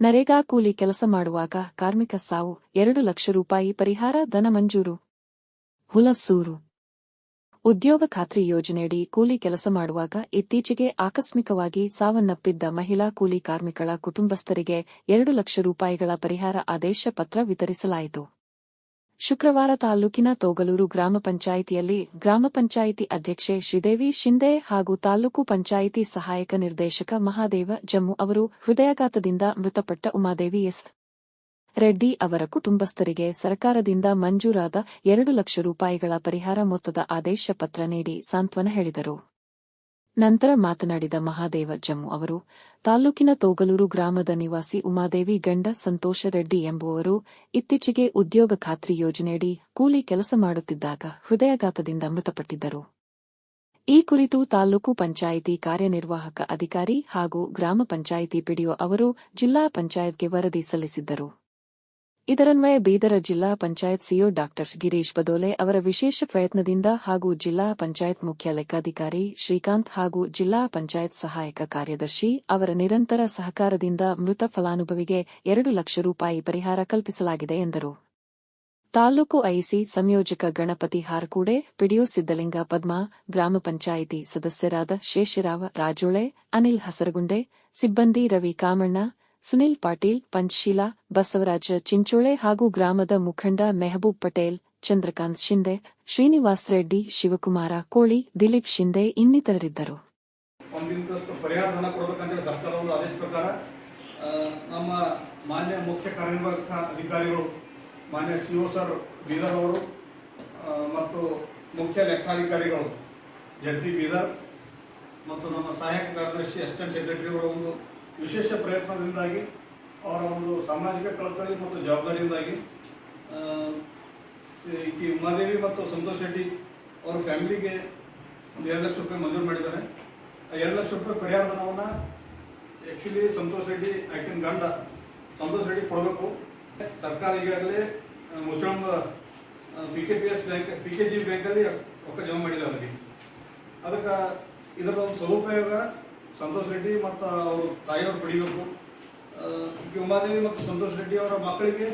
ನರೇಗಾ ಕೂಲಿ ಕೆಲಸ ಮಾಡುವಾಗ ಕಾರ್ಮಿಕ ಸಾವು, ಎರಡು ಲಕ್ಷ ರೂಪಾಯಿ ಪರಿಹಾರ, ಧನ ಮಂಜೂರು. ಹುಲಸೂರು. ಉದ್ಯೋಗ ಖಾತ್ರಿ ಯೋಜನೆಯಡಿ ಕೂಲಿ ಕೆಲಸ ಮಾಡುವಾಗ ಇತ್ತೀಚೆಗೆ ಆಕಸ್ಮಿಕವಾಗಿ ಸಾವನ್ನಪ್ಪಿದ್ದ ಮಹಿಳಾ ಕೂಲಿ ಕಾರ್ಮಿಕಳ ಕುಟುಂಬಸ್ಥರಿಗೆ ಎರಡು ಲಕ್ಷ ರೂಪಾಯಿಗಳ ಪರಿಹಾರ ಆದೇಶ ಪತ್ರ ವಿತರಿಸಲಾಯಿತು. ಶುಕ್ರವಾರ ತಾಲೂಕಿನ ತೋಗಲೂರು ಗ್ರಾಮ ಪಂಚಾಯಿತಿಯಲ್ಲಿ ಗ್ರಾಮ ಪಂಚಾಯಿತಿ ಅಧ್ಯಕ್ಷೆ ಶ್ರೀದೇವಿ ಶಿಂದೆ ಹಾಗೂ ತಾಲೂಕು ಪಂಚಾಯಿತಿ ಸಹಾಯಕ ನಿರ್ದೇಶಕ ಮಹಾದೇವ ಜಮ್ಮು ಅವರು ಹೃದಯಾಘಾತದಿಂದ ಮೃತಪಟ್ಟ ಉಮಾದೇವಿ ಎಸ್. ರೆಡ್ಡಿ ಅವರ ಕುಟುಂಬಸ್ಥರಿಗೆ ಸರ್ಕಾರದಿಂದ ಮಂಜೂರಾದ ಎರಡು ಲಕ್ಷ ರೂಪಾಯಿಗಳ ಪರಿಹಾರ ಮೊತ್ತದ ಆದೇಶ ಪತ್ರ ನೀಡಿ ಸಾಂತ್ವನ ಹೇಳಿದರು. ನಂತರ ಮಾತನಾಡಿದ ಮಹಾದೇವ ಜಮ್ಮು ಅವರು, ತಾಲೂಕಿನ ತೋಗಲೂರು ಗ್ರಾಮದ ನಿವಾಸಿ ಉಮಾದೇವಿ ಗಂಡ ಸಂತೋಷ ರೆಡ್ಡಿ ಎಂಬುವರು ಇತ್ತೀಚೆಗೆ ಉದ್ಯೋಗ ಖಾತ್ರಿ ಯೋಜನೆಯಡಿ ಕೂಲಿ ಕೆಲಸ ಮಾಡುತ್ತಿದ್ದಾಗ ಹೃದಯಾಘಾತದಿಂದ ಮೃತಪಟ್ಟಿದ್ದರು. ಈ ಕುರಿತು ತಾಲೂಕು ಪಂಚಾಯಿತಿ ಕಾರ್ಯನಿರ್ವಾಹಕ ಅಧಿಕಾರಿ ಹಾಗೂ ಗ್ರಾಮ ಪಂಚಾಯಿತಿ ಪಿಡಿಒ ಅವರು ಜಿಲ್ಲಾ ಪಂಚಾಯತ್ಗೆ ವರದಿ ಸಲ್ಲಿಸಿದ್ದರು. ಇದರನ್ವಯ ಬೀದರ ಜಿಲ್ಲಾ ಪಂಚಾಯತ್ ಸಿಒ ಡಾಕ್ಟರ್ ಗಿರೀಶ್ ಬದೋಲೆ ಅವರ ವಿಶೇಷ ಪ್ರಯತ್ನದಿಂದ ಹಾಗೂ ಜಿಲ್ಲಾ ಪಂಚಾಯತ್ ಮುಖ್ಯ ಲೆಕ್ಕಾಧಿಕಾರಿ ಶ್ರೀಕಾಂತ್ ಹಾಗೂ ಜಿಲ್ಲಾ ಪಂಚಾಯತ್ ಸಹಾಯಕ ಕಾರ್ಯದರ್ಶಿ ಅವರ ನಿರಂತರ ಸಹಕಾರದಿಂದ ಮೃತ ಫಲಾನುಭವಿಗೆ ಎರಡು ಲಕ್ಷ ರೂಪಾಯಿ ಪರಿಹಾರ ಕಲ್ಪಿಸಲಾಗಿದೆ ಎಂದರು. ತಾಲೂಕು ಐಸಿ ಸಂಯೋಜಕ ಗಣಪತಿ ಹಾರಕೂಡೆ, ಪಿಡಿಒ ಸಿದ್ದಲಿಂಗ ಪದ್ಮಾ, ಗ್ರಾಮ ಪಂಚಾಯಿತಿ ಸದಸ್ಯರಾದ ಶೇಷರಾವ ರಾಜೋಳೆ, ಅನಿಲ್ ಹಸರಗುಂಡೆ, ಸಿಬ್ಬಂದಿ ರವಿ ಕಾಮಣ್ಣ ಸುನಿಲ್ ಪಾಟೀಲ್, ಪಂಚಶೀಲಾ, ಬಸವರಾಜ ಚಿಂಚೋಳೆ ಹಾಗೂ ಗ್ರಾಮದ ಮುಖಂಡ ಮೆಹಬೂಬ್ ಪಟೇಲ್, ಚಂದ್ರಕಾಂತ್ ಶಿಂದೆ, ಶ್ರೀನಿವಾಸ್ ರೆಡ್ಡಿ, ಶಿವಕುಮಾರ ಕೋಳಿ, ದಿಲೀಪ್ ಶಿಂದೆ ಇನ್ನಿತರರಿದ್ದರು. ಪರಿಹಾರ ಧನ ಕೊಡಬೇಕಂತೇಳಿ ಸರ್ಕಾರ ಒಂದು ಆದೇಶ ಪ್ರಕಾರ ನಮ್ಮ ಮಾನ್ಯ ಮುಖ್ಯ ಕಾರ್ಯನಿರ್ವಾಹಕ ಅಧಿಕಾರಿಗಳು ಮಾನ್ಯ ಸಿಒ ಸರ್, ಬೀದರ್ ಅವರು ಮತ್ತು ಮುಖ್ಯ ಲೆಕ್ಕಾಧಿಕಾರಿಗಳು ಜಡ್ ಪಿ ಬೀದರ್, ಮತ್ತು ನಮ್ಮ ಸಹಾಯಕ ಕಾರ್ಯದರ್ಶಿ, ಅಸಿಸ್ಟೆಂಟ್ ಸೆಕ್ರೆಟರಿ ಅವರ ಒಂದು ವಿಶೇಷ ಪ್ರಯತ್ನದಿಂದಾಗಿ ಅವರ ಒಂದು ಸಾಮಾಜಿಕ ಕಳಕಳಿ ಮತ್ತು ಜವಾಬ್ದಾರಿಯಿಂದಾಗಿ ಈ ಉಮಾದೇವಿ ಮತ್ತು ಸಂತೋಷ್ ಶೆಟ್ಟಿ ಅವರ ಫ್ಯಾಮಿಲಿಗೆ ಒಂದು ಎರಡು ಲಕ್ಷ ರೂಪಾಯಿ ಮಂಜೂರು ಮಾಡಿದ್ದಾರೆ. ಆ ಎರಡು ಲಕ್ಷ ರೂಪಾಯಿ ಪರಿಹಾರ ಧನವನ್ನು ಆ್ಯಕ್ಚುಲಿ ಸಂತೋಷ್ ರೆಡ್ಡಿ, ಆಕಿನ ಗಂಡ ಸಂತೋಷ್ ರೆಡ್ಡಿ ಕೊಡಬೇಕು. ಸರ್ಕಾರ ಈಗಾಗಲೇ Muchalamba P K P S bank P K G ಬ್ಯಾಂಕಲ್ಲಿ ರೊಕ್ಕ ಜಮಾ ಮಾಡಿದೆ ಅವರಿಗೆ. ಅದಕ್ಕೆ ಇದರ ಒಂದು ಸದುಪಯೋಗ ಸಂತೋಷ್ ರೆಡ್ಡಿ ಮತ್ತು ಅವ್ರ ತಾಯಿಯವ್ರು ಪಡಿಬೇಕು. ಉಮಾದೇವಿ ಮತ್ತು ಸಂತೋಷ್ ರೆಡ್ಡಿ ಅವರ ಮಕ್ಕಳಿಗೆ